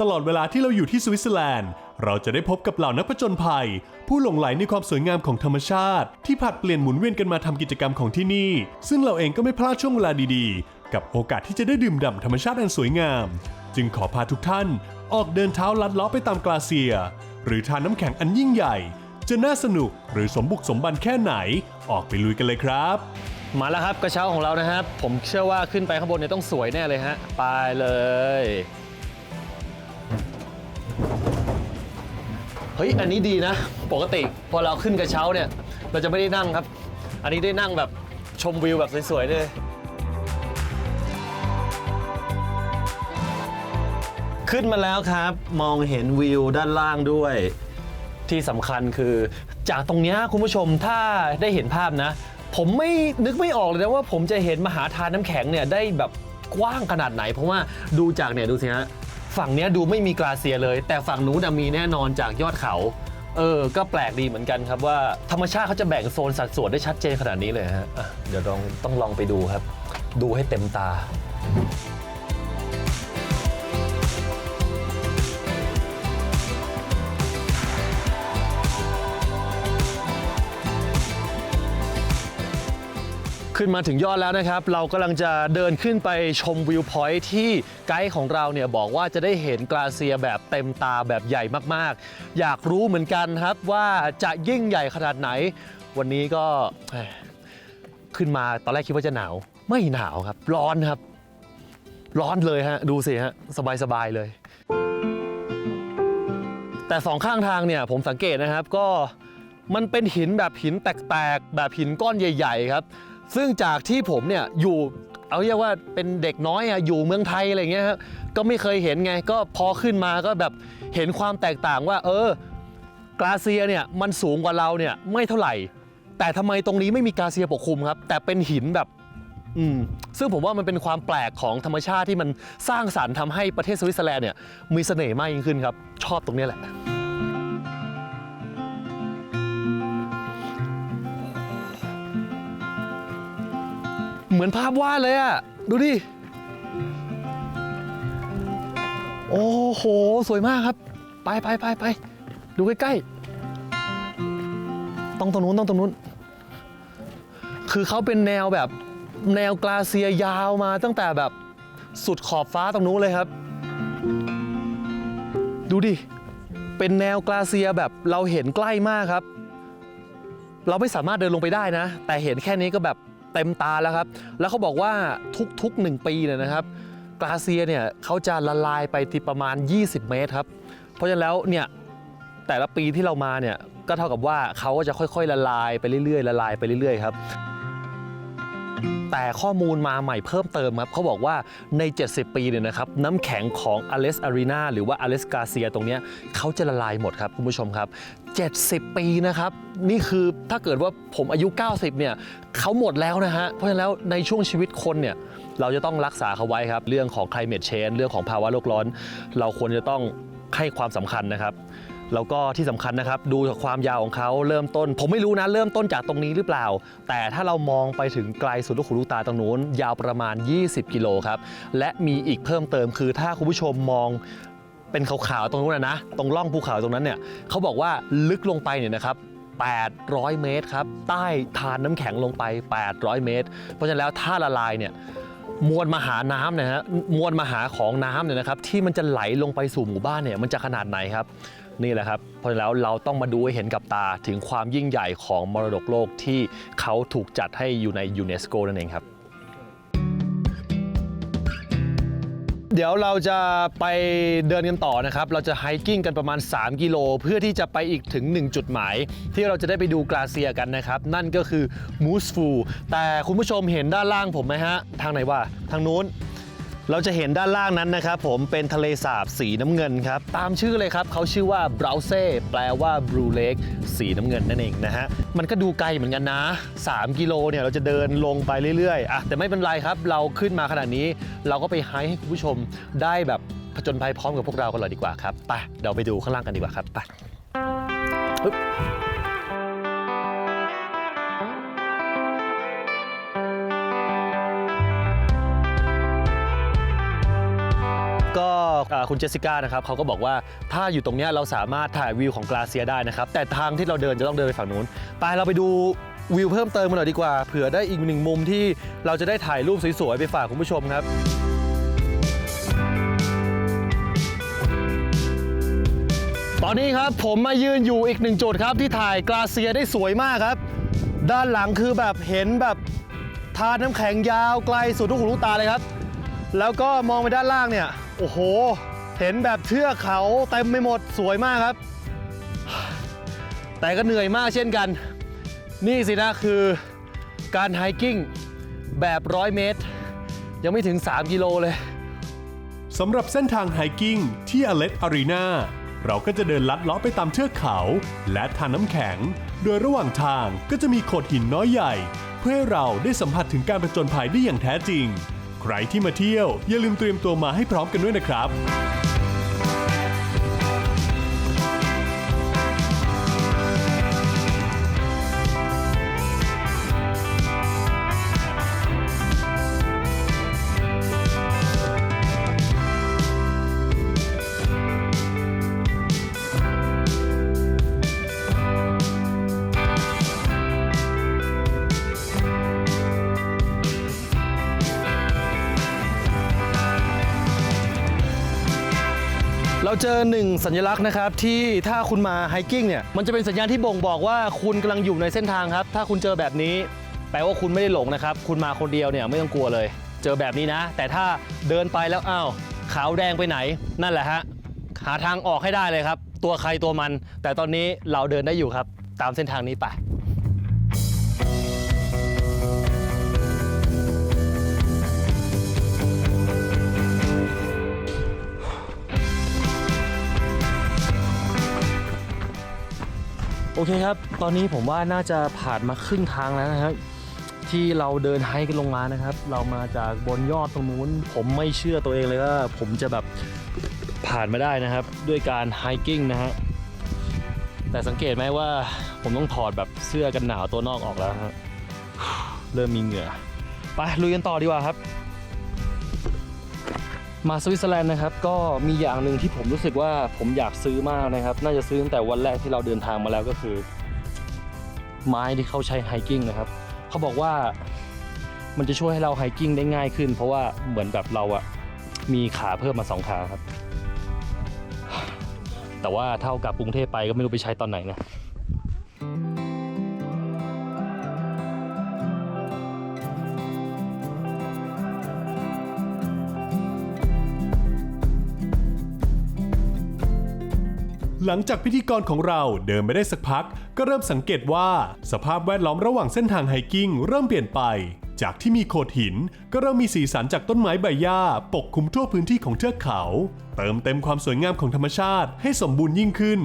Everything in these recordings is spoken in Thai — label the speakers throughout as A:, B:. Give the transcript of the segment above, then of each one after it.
A: ตลอดเวลาที่เราอยู่ที่สวิตเซอร์แลนด์ เราจะได้พบกับเหล่านักผจญภัย ผู้หลงไหลในความสวยงามของธรรมชาติ ที่ผลัดเปลี่ยนหมุนเวียนกันมาทำกิจกรรมของที่นี่ ซึ่งเราเองก็ไม่พลาดช่วงเวลาดีๆ กับโอกาสที่จะได้ดื่มด่ำธรรมชาติอันสวยงาม จึงขอพาทุกท่านออกเดินเท้าลัดเล้อไปตามกลาเซีย หรือทานน้ำแข็งอันยิ่งใหญ่ จะน่าสนุกหรือสมบุกสมบันแค่ไหน ออกไปลุยกันเลยครับ
B: มาแล้วครับกระเช้าของเรานะครับ ผมเชื่อว่าขึ้นไปข้างบนเนี่ยต้องสวยแน่เลยฮะไปเลย เฮ้ย อันนี้ดีนะ ปกติพอเราขึ้นกระเช้าเนี่ย เราจะไม่ได้นั่งครับ อันนี้ได้นั่งแบบชมวิวแบบสวยๆเลย ขึ้นมาแล้วครับ มองเห็นวิวด้านล่างด้วย ที่สำคัญคือ จากตรงนี้คุณผู้ชมถ้าได้เห็นภาพนะ ผมไม่นึกไม่ออกเลยนะว่าผมจะเห็นมหาทานน้ำแข็งเนี่ยได้แบบกว้างขนาดไหน เพราะว่าดูจากเนี่ยดูสิฮะ ฝั่งเนี้ยดูไม่มีกลาเซียเลย แต่ฝั่งนู้นนะมีแน่นอนจากยอดเขา เออ ก็แปลกดีเหมือนกันครับว่าธรรมชาติเขาจะแบ่งโซนสัดส่วนได้ชัดเจนขนาดนี้เลยฮะอะเดี๋ยวลองต้องลองไปดูครับ ดูให้เต็มตา ขึ้นมาถึงยอดแล้วนะครับ เรากำลังจะเดินขึ้นไปชมวิวพอยท์ที่ไกด์ของเราเนี่ยบอกว่าจะได้เห็นกลาเซียแบบเต็มตาแบบใหญ่มากๆ อยากรู้เหมือนกันครับว่าจะยิ่งใหญ่ขนาดไหน วันนี้ก็ขึ้นมาตอนแรกคิดว่าจะหนาว ไม่หนาวครับ ร้อนครับ ร้อนเลยฮะ ดูสิฮะ สบายๆเลย แต่สองข้างทางเนี่ยผมสังเกตนะครับก็มันเป็นหินแบบหินแตกๆ แบบหินก้อนใหญ่ ๆ ครับ ซึ่งจากที่ผมเนี่ยอยู่เอาเรียกว่าเป็นเด็กน้อยอะอยู่เมืองไทยอะไรเงี้ยครับก็ไม่เคยเห็นไงก็พอขึ้นมาก็แบบเห็นความแตกต่างว่า เออกราเซียเนี่ยมันสูงกว่าเราเนี่ยไม่เท่าไหร่ แต่ทำไมตรงนี้ไม่มีกราเซียปกคลุมครับ แต่เป็นหินแบบอืมซึ่งผมว่ามันเป็นความแปลกของธรรมชาติที่มันสร้างสรรค์ทำให้ประเทศสวิตเซอร์แลนด์เนี่ยมีเสน่ห์มากยิ่งขึ้นครับ ชอบตรงนี้แหละ เหมือนภาพวาดเลยอะดูดิ โอ้โห สวยมากครับ ไปไปไปไปดูใกล้ๆต้องตรงนู้นต้องตรงนู้น คือเขาเป็นแนวแบบแนวกลาเซียยาวมาตั้งแต่แบบสุดขอบฟ้าตรงนู้นเลยครับ ดูดิ เป็นแนวกลาเซียแบบเราเห็นใกล้มากครับ เราไม่สามารถเดินลงไปได้นะ แต่เห็นแค่นี้ก็แบบ เต็มตาแล้วครับ แล้วเขาบอกว่าทุกๆ 1 ปีเนี่ยนะครับกลาเซียเนี่ยเขาจะละลายไปที่ประมาณ 20 เมตรครับ เพราะฉะนั้นแล้วเนี่ยแต่ละปีที่เรามาเนี่ยก็เท่ากับว่าเขาก็จะค่อยๆ ละลายไปเรื่อยๆละลายไปเรื่อยๆครับ แต่ข้อมูลมาใหม่เพิ่มเติมครับเขาบอกว่าใน 70 ปีเนี่ยนะครับน้ำแข็งของอเลสอารีนาหรือว่าอเลสกาเซียตรงเนี้ยเขาจะละลายหมดครับคุณผู้ชมครับ 70 ปีนะครับ นี่คือถ้าเกิดว่าผมอายุ 90 เนี่ยเขาหมดแล้วนะฮะ เพราะฉะนั้นแล้วในช่วงชีวิตคนเนี่ยเราจะต้องรักษาเขาไว้ครับ เรื่องของ climate change เรื่องของภาวะโลกร้อน เราควรจะต้องให้ความสำคัญนะครับ แล้วก็ที่สำคัญนะครับ ดูจากความยาวของเขาเริ่มต้น ผมไม่รู้นะเริ่มต้นจากตรงนี้หรือเปล่า แต่ถ้าเรามองไปถึงไกลสุดลูกหูลูกตาตรงนู้นยาวประมาณ 20 กิโลครับ และมีอีกเพิ่มเติมคือถ้าคุณผู้ชมมองเป็นขาวๆตรงนู้นนะ ตรงร่องภูเขาตรงนั้นเนี่ยเขาบอกว่าลึกลงไปเนี่ยนะครับ800 เมตรครับใต้ทานน้ำแข็งลงไป 800 เมตร เพราะฉะนั้นแล้วถ้าละลายเนี่ยมวลมหาน้ำเนะฮะมวลมหาของน้ำเนี่ยนะครับที่มันจะไหลลงไปสู่หมู่บ้านเนี่ยมันจะขนาดไหนครับ นี่แหละครับ เพราะฉะนั้นแล้วเราต้องมาดูให้เห็นกับตาถึงความยิ่งใหญ่ของมรดกโลกที่เขาถูกจัดให้อยู่ในยูเนสโกนั่นเองครับ เดี๋ยวเราจะไปเดินกันต่อนะครับ เราจะไฮกิ้งกันประมาณ 3 กิโล เพื่อที่จะไปอีกถึง 1 จุดหมาย ที่เราจะได้ไปดูกลาเซียกันนะครับ นั่นก็คือมูสฟูแต่คุณผู้ชมเห็นด้านล่างผมไหมฮะ ทางไหนวะทางนู้น เราจะเห็นด้านล่างนั้นนะครับผมเป็นทะเลสาบสีน้ำเงินครับ ตามชื่อเลยครับเขาชื่อว่าบราเซ่แปลว่าบลูเลกสีน้ำเงินนั่นเองนะฮะ มันก็ดูไกลเหมือนกันนะ 3 กิโลเนี่ยเราจะเดินลงไปเรื่อยๆอะแต่ไม่เป็นไรครับ เราขึ้นมาขนาดนี้ เราก็ไปไฮให้คุณผู้ชมได้แบบผจญภัยพร้อมกับพวกเรากันเลยดีกว่าครับไปเดี๋ยวไปดูข้างล่างกันดีกว่าครับไป คุณเจสสิก้านะครับเขาก็บอกว่าถ้าอยู่ตรงนี้เราสามารถถ่ายวิวของกลาเซียได้นะครับแต่ทางที่เราเดินจะต้องเดินไปฝั่งนู้นไปเราไปดูวิวเพิ่มเติมกันหน่อยดีกว่าเผื่อได้อีกหนึ่งมุมที่เราจะได้ถ่ายรูปสวยๆไปฝากคุณผู้ชมครับตอนนี้ครับผมมายืนอยู่อีกหนึ่งจุดครับที่ถ่ายกลาเซียได้สวยมากครับ ด้านหลังคือแบบเห็นแบบทานน้ำแข็งยาวไกลสุดทุกหูลูกตาเลยครับ แล้วก็มองไปด้านล่างเนี่ย โอ้โห เห็นแบบเทือกเขาเต็มไปหมดสวยมากครับ แต่ก็เหนื่อยมากเช่นกัน นี่สินะคือการไฮกิ้งแบบร้อยเมตร ยังไม่ถึง 3 กิโลเลย
A: สำหรับเส้นทางไฮกิ้งที่อเลสอารีนาเราก็จะเดินลัดเลาะไปตามเทือกเขา และทานน้ำแข็ง โดยระหว่างทางก็จะมีโขดหินน้อยใหญ่ เพื่อให้เราได้สัมผัสถึงการผจญภัยได้อย่างแท้จริง ใครที่มาเที่ยวอย่าลืมเตรียมตัวมาให้พร้อมกันด้วยนะครับ
B: เราเจอหนึ่งสัญลักษณ์นะครับที่ถ้าคุณมาไฮกิ้งเนี่ยมันจะเป็นสัญญาณที่บ่งบอกว่าคุณกำลังอยู่ในเส้นทางครับ ถ้าคุณเจอแบบนี้ แปลว่าคุณไม่ได้หลงนะครับ คุณมาคนเดียวเนี่ยไม่ต้องกลัวเลย เจอแบบนี้นะ แต่ถ้าเดินไปแล้วอ้าวขาวแดงไปไหน นั่นแหละฮะหาทางออกให้ได้เลยครับ ตัวใครตัวมัน แต่ตอนนี้เราเดินได้อยู่ครับ ตามเส้นทางนี้ไป โอเคครับ ตอนนี้ผมว่าน่าจะผ่านมาครึ่งทางแล้วนะครับ ที่เราเดินไฮกันลงมานะครับ เรามาจากบนยอดตรงนู้น ผมไม่เชื่อตัวเองเลยว่าผมจะแบบผ่านมาได้นะครับ ด้วยการไฮกิ้งนะฮะ แต่สังเกตไหมว่าผมต้องถอดแบบเสื้อกันหนาวตัวนอกออกแล้วครับเริ่มมีเหงื่อ ไปลุยกันต่อดีกว่าครับ มาสวิตเซอร์แลนด์นะครับก็มีอย่างหนึ่งที่ผมรู้สึกว่าผมอยากซื้อมากนะครับ น่าจะซื้อตั้งแต่วันแรกที่เราเดินทางมาแล้วก็คือ ไม้ที่เขาใช้ไฮกิ้งนะครับเขาบอกว่ามันจะช่วยให้เราไฮกิ้งได้ง่ายขึ้น เพราะว่าเหมือนแบบเราอะมีขาเพิ่มมาสองขาครับ แต่ว่าเท่ากับกรุงเทพไปก็ไม่รู้ไปใช้ตอนไหนนะ
A: หลังจากพิธีกรของเราเดินไปได้สักพัก ก็เริ่มสังเกตว่าสภาพแวดล้อมระหว่างเส้นทางไฮกิ้งเริ่มเปลี่ยนไป จากที่มีโขดหิน ก็เริ่มมีสีสันจากต้นไม้ใบหญ้า ปกคลุมทั่วพื้นที่ของเทือกเขา เติมเต็มความสวยงามของธรรมชาติให้สมบูรณ์ยิ่งขึ้น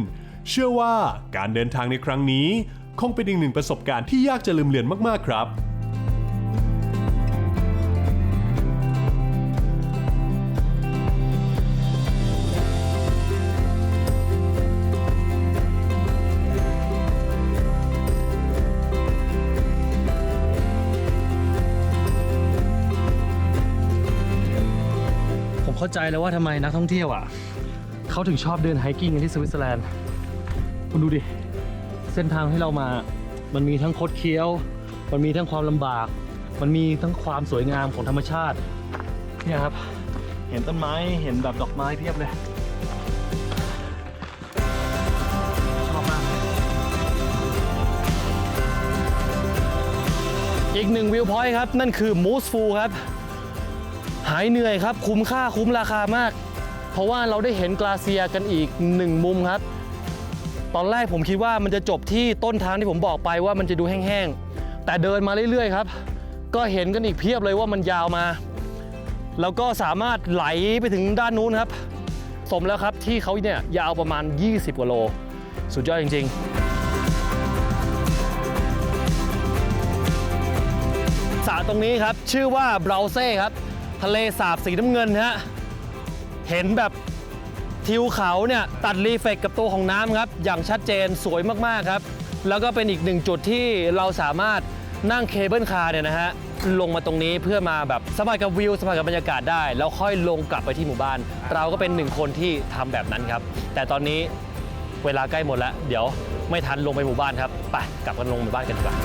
A: เชื่อว่าการเดินทางในครั้งนี้ คงเป็นอีกหนึ่งประสบการณ์ที่ยากจะลืมเลือนมากๆครับ
B: เข้าใจแล้วว่าทำไมนักท่องเที่ยวอะเขาถึงชอบเดินไฮกิ้งกันที่สวิตเซอร์แลนด์คุณดูดิ เส้นทางที่เรามา มันมีทั้งคดเคี้ยว มันมีทั้งความลำบาก มันมีทั้งความสวยงามของธรรมชาติเนี่ยครับ เห็นต้นไม้เห็นแบบดอกไม้เพียบเลยอีกหนึ่งวิวพอยต์ครับ นั่นคือมูสฟูครับ หายเหนื่อยครับ คุ้มค่าคุ้มราคามาก เพราะว่าเราได้เห็นกลาเซียกันอีกหนึ่งมุมครับ ตอนแรกผมคิดว่ามันจะจบที่ต้นทางที่ผมบอกไปว่ามันจะดูแห้งๆ แต่เดินมาเรื่อยๆครับ ก็เห็นกันอีกเพียบเลยว่ามันยาวมา แล้วก็สามารถไหลไปถึงด้านนู้นครับ สมแล้วครับที่เขาเนี่ยยาวประมาณ 20กว่าโล สุดยอดจริง ๆสระตรงนี้ครับ ชื่อว่าเบราเซ่ครับ ทะเลสาบสีน้ำเงินฮะเห็นแบบทิวเขาเนี่ยตัดรีเฟกกับตัวของน้ำครับ อย่างชัดเจนสวยมากๆครับ แล้วก็เป็นอีกหนึ่งจุดที่เราสามารถนั่งเคเบิลคาร์เนี่ยนะฮะลงมาตรงนี้เพื่อมาแบบสัมผัสกับวิวสัมผัสกับบรรยากาศได้ แล้วค่อยลงกลับไปที่หมู่บ้าน เราก็เป็นหนึ่งคนที่ทำแบบนั้นครับ แต่ตอนนี้เวลาใกล้หมดแล้ว เดี๋ยวไม่ทันลงไปหมู่บ้านครับไปกลับกันลงหมู่บ้านกันดีกว่า